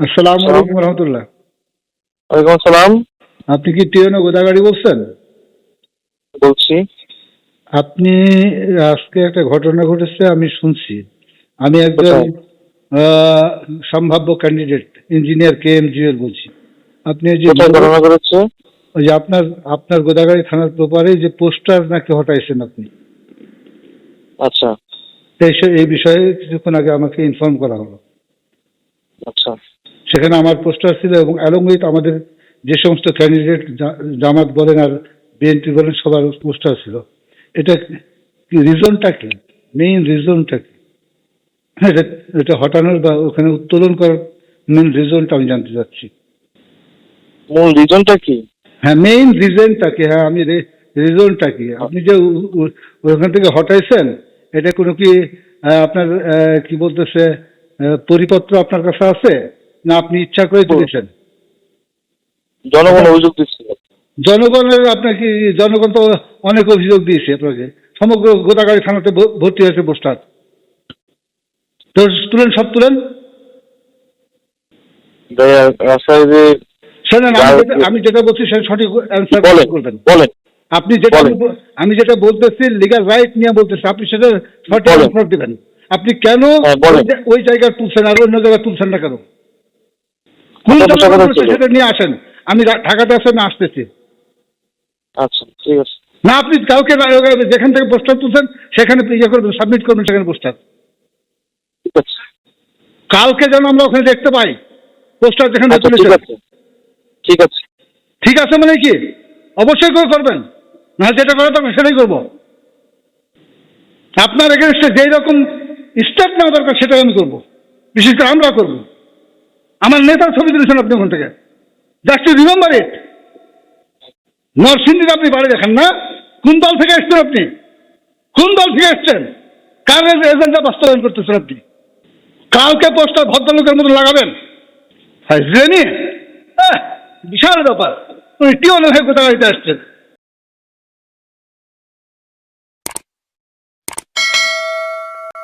আসসালামু আলাইকুম রহমতুল্লাহ। ওয়ালাইকুম আসসালাম। আপনি কি টিএনও গোদাগাড়ি বলছেন? বলছি। আপনি আজকে একটা ঘটনা ঘটেছে আমি শুনছি। আমি একজন সম্ভাব্য candidate engineer K M GL বলছি। আপনি যে ঘটনা করেছে ওই যে আপনার আপনার গোদাগাড়ি থানার প্রপারে যে পোস্টার নাকি হটাইছেন আপনি? আচ্ছা। এই বিষয়ে কিছুক্ষণ আগে আমাকে ইনফর্ম করা হলো। আচ্ছা। সেখানে আমার পোস্টার ছিল এবং অ্যালং উইথ আমাদের যে সমস্ত ক্যান্ডিডেট জামাত বলেন আর বিএনপি বলেন সবার পোস্টার ছিল। এটা কি রিজনটা কি? মেইন রিজনটা কি? হ্যাঁ এটা এটা হটানোর বা ওখানে উত্তোলন করার মেইন রিজনটা আমি জানতে চাচ্ছি। মূল রিজনটা কি? হ্যাঁ মেইন রিজনটা কি? হ্যাঁ আমি রিজনটা কি? আপনি যে ওখান থেকে হটাইছেন এটা কোনো কি আপনার কি বলতেছে পরিপত্র আপনার কাছে আছে? না আপনি ইচ্ছা করে তুলেছেন জনগণ অভিযোগ দিচ্ছিল জনগণের আপনার কি জনগণ তো অনেক অভিযোগ দিয়েছে আপনাকে। সমগ্র গোদাগাড়ি থানাতে ভর্তি হয়েছে পোস্টার। তো তুলেন সব তুলেন? শোনেন আমি যেটা- বলছি সেটা সঠিক অ্যান্সার করবেন। বলেন আপনি যেটা। আমি- যেটা বলতেছি লিগাল রাইট নিয়ে বলতেছি আপনি সেটা সঠিক। অ্যান্সার দিবেন। আপনি কেন হ্যাঁ, ওই জায়গায় তুলছেন আর অন্য জায়গায় তুলছেন না কেন? কোন। সেটা নিয়ে আসেন। আমি ঢাকাতে আসেন আসতেছি। আচ্ছা ঠিক আছে। না আপনি কাউকে যেখান থেকে পোস্টার তুলছেন সেখানে ইয়ে করবেন সাবমিট করবেন সেখানে পোস্টার। কালকে যেন আমরা ওখানে দেখতে পাই পোস্টার যেখানে আচ্ছা ঠিক তুলেছেন আছে। ঠিক আছে। ঠিক আছে মানে কি? অবশ্যই করে করবেন। না যেটা করে তখন সেটাই করব। আপনার এগেনস্টে যেই রকম স্টেপ নেওয়া দরকার সেটাই আমি করব। বিশেষ করে আমরা করব। আমার নেতার ছবি তুলেছেন আপনি ওখান থেকে। জাস্ট রিমেম্বার ইট নরসিংদীর আপনি বাড়ি দেখেন না? কোন দল থেকে এসছেন আপনি? কোন দল থেকে এসছেন? কার এজেন্ডা বাস্তবায়ন করতেছেন আপনি? কালকে পোস্টার ভদ্রলোকের মতো লাগাবেন? বিশাল ব্যাপার। উনি টিওনের হয়ে কোথাও আসছেন?